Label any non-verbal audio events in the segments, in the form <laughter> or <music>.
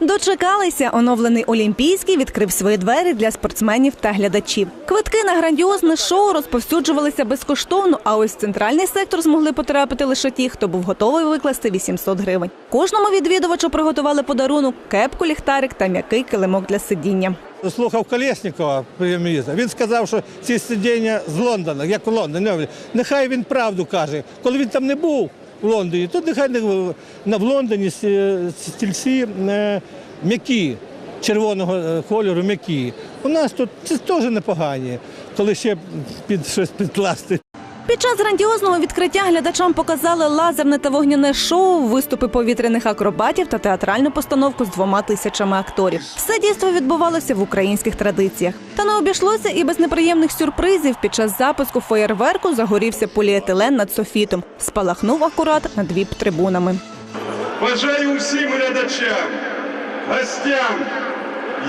Дочекалися. Оновлений Олімпійський відкрив свої двері для спортсменів та глядачів. Квитки на грандіозне шоу розповсюджувалися безкоштовно. А ось центральний сектор змогли потрапити лише ті, хто був готовий викласти 800 гривень. Кожному відвідувачу приготували подарунок, кепку, ліхтарик та м'який килимок для сидіння. Слухав Колєснікова, прем'єр-міністра. Він сказав, що ці сидіння з Лондона, як в Лондоні. Нехай він правду каже. Коли він там не був в Лондоні, то нехай не в Лондоні стільці е, м'які, червоного е, кольору м'які. У нас тут це теж непогані, коли ще під щось підкласти. Під час грандіозного відкриття глядачам показали лазерне та вогняне шоу, виступи повітряних акробатів та театральну постановку з двома тисячами акторів. Все дійство відбувалося в українських традиціях. Та не обійшлося і без неприємних сюрпризів. Під час запуску феєрверку загорівся поліетилен над софітом. Спалахнув акурат над віп-трибунами. Бажаю всім глядачам, гостям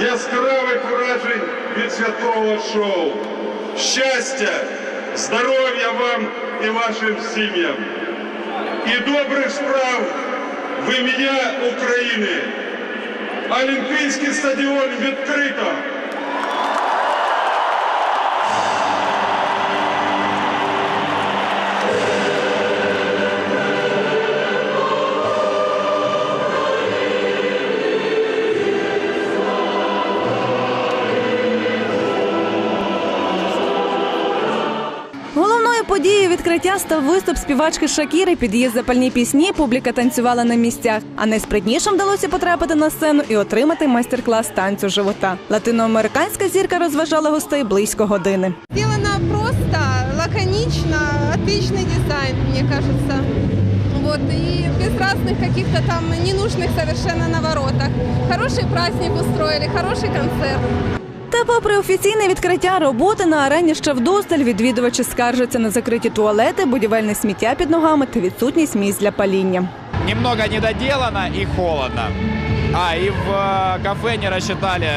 яскравих вражень від святкового шоу. Щастя, здоров'я вам і вашим сім'ям. І добрих справ в ім'я України. Олімпійський стадіон відкрито. відкриття став виступ співачки Шакіри. Під її запальні пісні публіка танцювала на місцях. А найспритнішим вдалося потрапити на сцену і отримати майстер-клас танцю живота. Латиноамериканська зірка розважала гостей близько години. Сделано просто, лаконично, отличный дизайн, мне кажется. Вот, и без разных каких-то там ненужных совершенно наворотах. Хороший праздник устроили, хороший концерт. Та, попри офіційне відкриття роботи на арені ще вдосталь, відвідувачі скаржаться на закриті туалети, будівельне сміття під ногами та відсутність місць для паління. немного недоделано и холодно. А, и в э, кафе не рассчитали,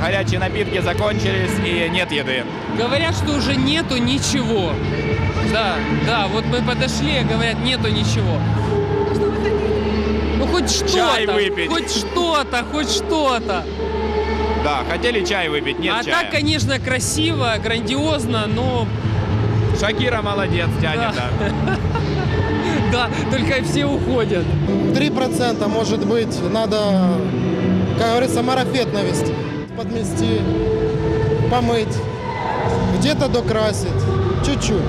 горячие напитки закончились и нет еды. Говорят, что уже нету ничего. Да, да, вот мы подошли, говорят, нету ничего. Ну хоть Чай что-то, выпить. хоть что-то, хоть что-то. Да, хотели чай выпить, нет а чая. так, конечно, красиво, грандиозно, но Шакира молодец, тянет, Да. да. <laughs> да, только все уходят. 3% может быть, надо, как говорится, марафет навести, подмести, помыть, где-то докрасить, чуть-чуть.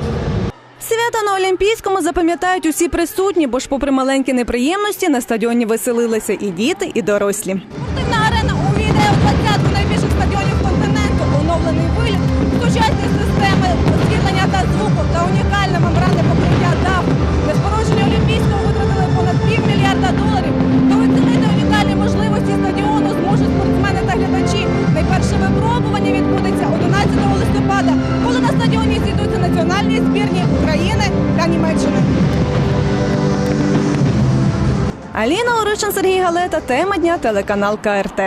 Свята на Олімпійському запам'ятають усі присутні, бо ж, попри маленькі неприємності, на стадіоні веселилися і діти, і дорослі. двадцятку найбільших стадіонів континенту. Оновлений виліт, сучасні системи освітлення та звуку та унікальне мембранне покриття даху. Для спорудження Олімпійського витратили понад півмільярда доларів. То оцінити унікальні можливості стадіону зможуть спортсмени та глядачі. Найперше випробування відбудеться 11 листопада, коли на стадіоні зійдуться національні збірні України та Німеччини. Аліна Оричин, Сергій Галета. Тема дня телеканал КРТ.